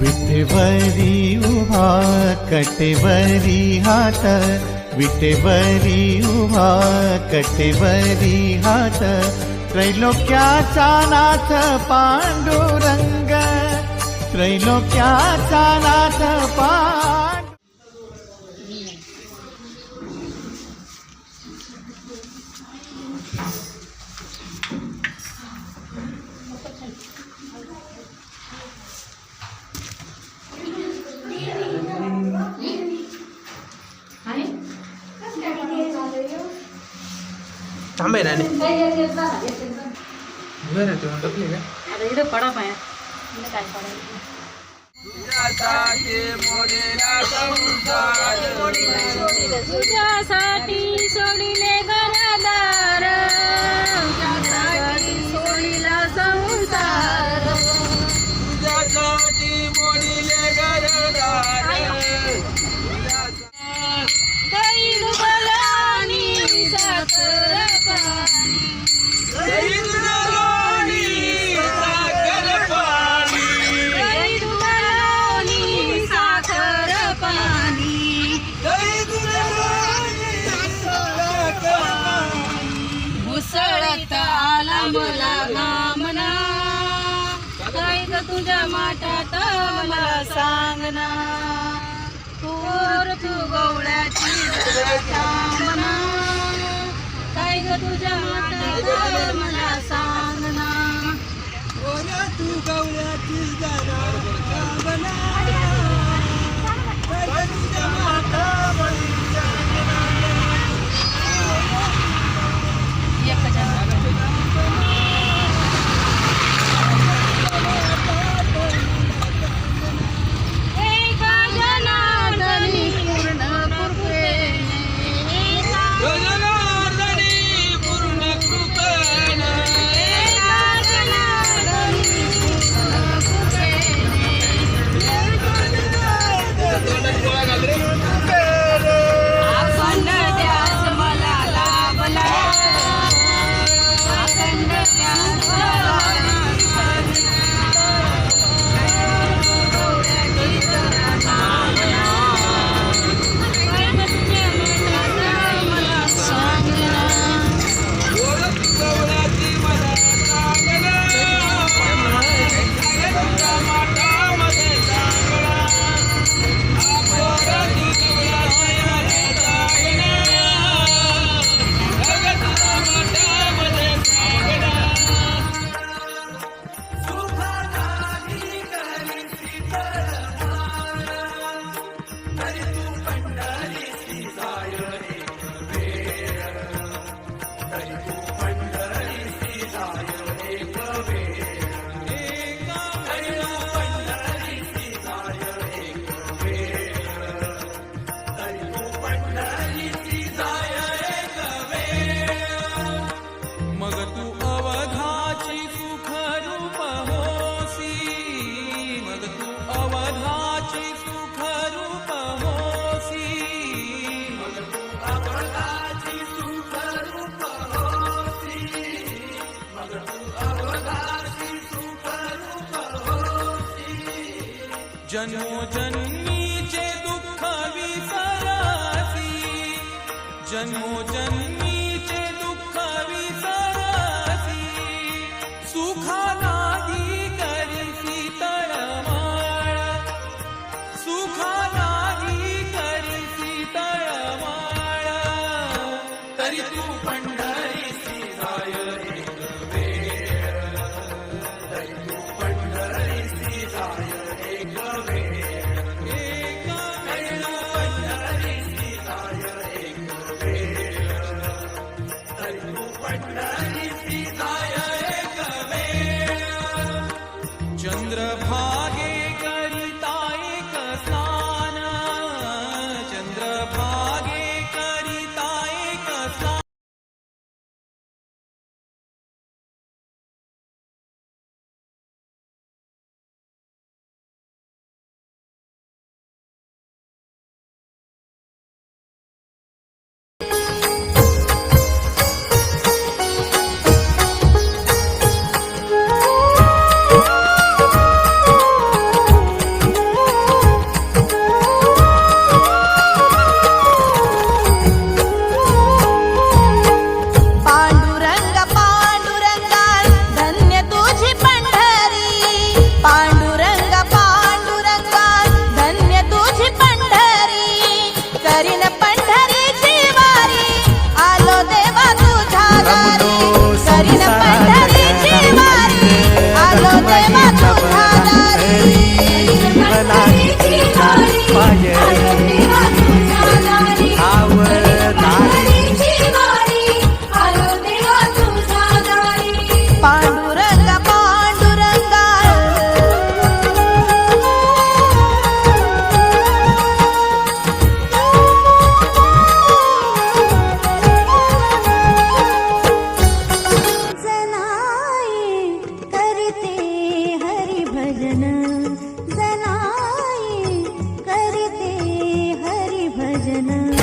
विटेवरी उभा कटेवरी हात विटेवरी उभा कटेवरी हात त्रैलोक्याचा नाथ पांडुरंग। त्रैलोक्याचा नाथ पांडु थांबाय ना. बरं तेव्हा टपली का? आता इथं पडा पाया इथं काय पडायचं? माठात मला सांग ना. कोर तू गवळ्याची थांबना काय ग तुझ्या माठात मला सांग ना. कोर तू गवळ्याची थांबना काय तुझ्या माठात जन्मोजन्मीचे दुःख विसरासी. जन्मोजन्मीचे दुःख विसरा Peter. भजन